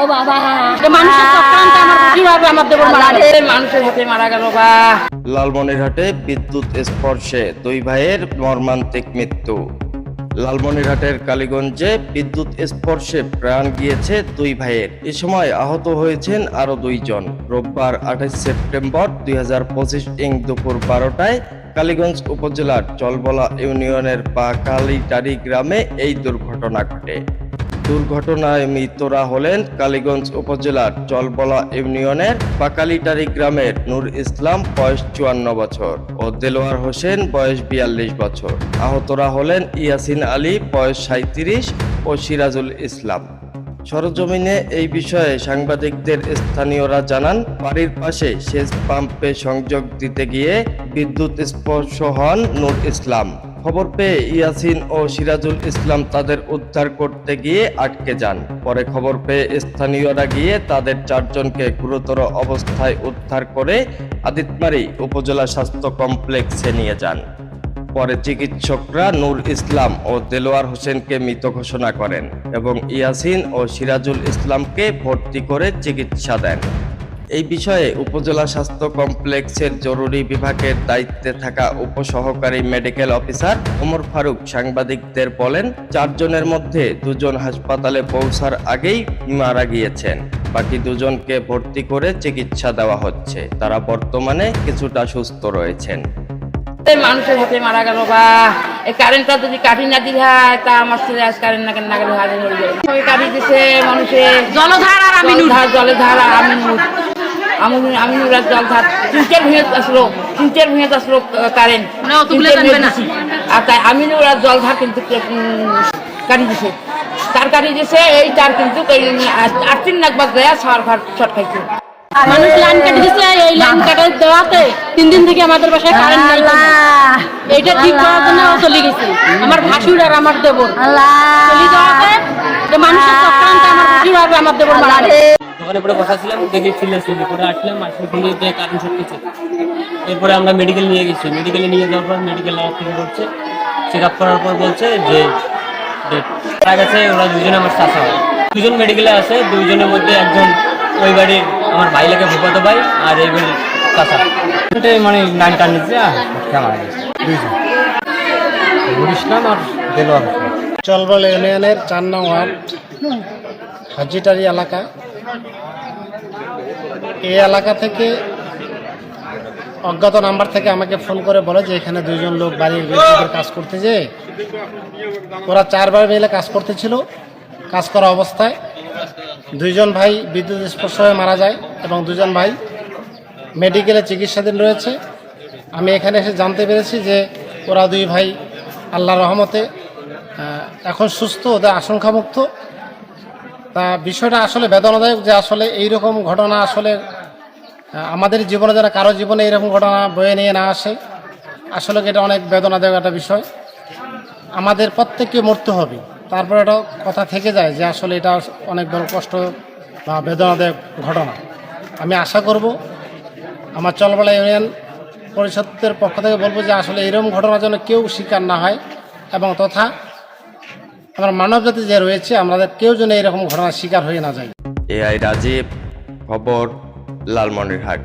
ও বাবা। মানুষের চক্রান্ত আমার কীভাবে আমার দেবর মারা গেল? মানুষের হাতে মারা গেল বা। লালমনিরহাটে বিদ্যুৎ স্পর্শে দুই ভাইয়ের মর্মান্তিক মৃত্যু। লালমনিরহাটের কালীগঞ্জে বিদ্যুৎ স্পর্শে প্রাণ গিয়েছে দুই ভাইয়ের। এ সময় আহত হয়েছেন আরও দুইজন। রোববার আঠাশ সেপ্টেম্বর দুই হাজার পঁচিশ ইং দুপুর বারোটায় কালীগঞ্জ উপজেলার চলবলা ইউনিয়নের পাকালিটারি গ্রামে এই দুর্ঘটনা ঘটে। দুর্ঘটনায় মৃতরা হলেন কালীগঞ্জ উপজেলার চলবলা ইউনিয়নের পাকালিটারি গ্রামের নূর ইসলাম, বয়স চুয়ান্ন বছর, ও দেলোয়ার হোসেন, বয়স বিয়াল্লিশ বছর। আহতরা হলেন ইয়াসিন আলী, বয়স সাঁত্রিশ ও সিরাজুল ইসলাম। সরজমিনে এই বিষয়ে সাংবাদিকদের স্থানীয়রা জানান, বাড়ির পাশে সেচ পাম্পে সংযোগ দিতে গিয়ে বিদ্যুৎ স্পর্শ হন নূর ইসলাম। খবর পেয়ে ইয়াসিন ও সিরাজুল ইসলাম তাদের উদ্ধার করতে গিয়ে আটকে যান। পরে খবর পেয়ে স্থানীয়রা গিয়ে তাদের চারজনকে গুরুতর অবস্থায় উদ্ধার করে আদিতমারি উপজেলা স্বাস্থ্য কমপ্লেক্সে নিয়ে যান। পরে চিকিৎসকরা নূর ইসলাম ও দেলোয়ার হোসেনকে মৃত ঘোষণা করেন এবং ইয়াসিন ও সিরাজুল ইসলামকে ভর্তি করে চিকিৎসা দেন। এই বিষয়ে উপজেলা স্বাস্থ্য কমপ্লেক্সের জরুরি বিভাগের দায়িত্বে থাকা উপসহকারী মেডিকেল অফিসার ওমর ফারুক সাংবাদিকদের বলেন চারজনের মধ্যে দুজন হাসপাতালে পৌঁছার আগেই মারা গিয়েছেন। বাকি দুজনকে ভর্তি করে চিকিৎসা দেওয়া হচ্ছে। তারা বর্তমানে কিছুটা সুস্থ রয়েছেন। মানুষের হাতে মারা গেল বা এই কারেন্টটা যদি কাটি না দিলে হয় তা আমার ছেলে আজ কারেন্ট না না গেলে হাজার হয়ে যাবে। কাটি দিছে মানুষের। জলধার আর আমি জলধার জলধার আর আমিনুর আমিনুর আমিনুর আর জলধার তিনটের ভেঙে আসলো তিনটের ভেঙে আসলো কারেন্ট। আর তাই আমিনুর আর জলধার কিন্তু কাটি দিছে। তার কাটি দিছে এই তার কিন্তু আট তিন নাক বাদ দেয়া সার খাইছে। মানুষ লাইন কেটে দিচ্ছে এই লাইন কাটা দেওয়াতে তিন দিন থেকে আমাদের বাসায় কারেন্ট নাই এইটা ঠিক করার জন্য চলে গেছে। আমার ভাসুর আর আমার দেবর। চলে যাওয়াতে মানুষের চক্রান্ত আমার কীভাবে আমার দেবর মারা দোকানে পরে বসা ছিলাম দেখে ফিলে ছিল পরে আসলাম, আসলে ফিলে যে কারেন্ট শর্ট গেছে এরপরে আমরা মেডিকেল নিয়ে গেছি। মেডিকেলে নিয়ে যাওয়ার পর মেডিকেল থেকে করছে। চেক আপ করার পর বলছে যে তার কাছে ওরা দুজনে আমার চাষা হয় দুজন মেডিকেলে আছে, দুইজনের মধ্যে একজন ওই বাড়ির আমার ভাই লাগে ভূপাতো ভাই আর এই বাড়ির চাষা মানে নাইন টান নিচ্ছে মারা দুইজন। আর দেলোয়ার। চলবল ইউনিয়নের চার নং হাজিটারি এলাকা। এই এলাকা থেকে অজ্ঞাত নাম্বার থেকে আমাকে ফোন করে বলে যে এখানে দুইজন লোক বাড়ির কাজ করতে যে ওরা চারবার মিলে কাজ করতেছিল। কাজ করা অবস্থায় দুইজন ভাই বিদ্যুৎ স্পর্শ হয়ে মারা যায় এবং দুজন ভাই মেডিকেলে চিকিৎসাধীন রয়েছে। আমি এখানে এসে জানতে পেরেছি যে ওরা দুই ভাই আল্লাহ রহমতে এখন সুস্থ, ওদের আশঙ্কামুক্ত। তা বিষয়টা আসলে বেদনাদায়ক যে আসলে এই রকম ঘটনা আসলে আমাদের জীবনে যারা কারও জীবনে এইরকম ঘটনা বয়ে নিয়ে না আসে, আসলে এটা অনেক বেদনাদায়ক একটা বিষয়। আমাদের প্রত্যেককে মরতে হবে। তারপর এটা কথা থেকে যায় যে আসলে এটা অনেক বড় কষ্ট বা বেদনাদায়ক ঘটনা। আমি আশা করব আমার চলবেলা ইউনিয়ন পরিষদের পক্ষ থেকে বলব যে আসলে এরকম ঘটনার জন্য কেউ শিকার না হয় এবং তথা আমার মানব জাতি যে রয়েছে, আমাদের কেউ যেন এরকম ঘটনার শিকার হয়ে না যায়। এআই রাজীব, খবর, লালমনিরহাট।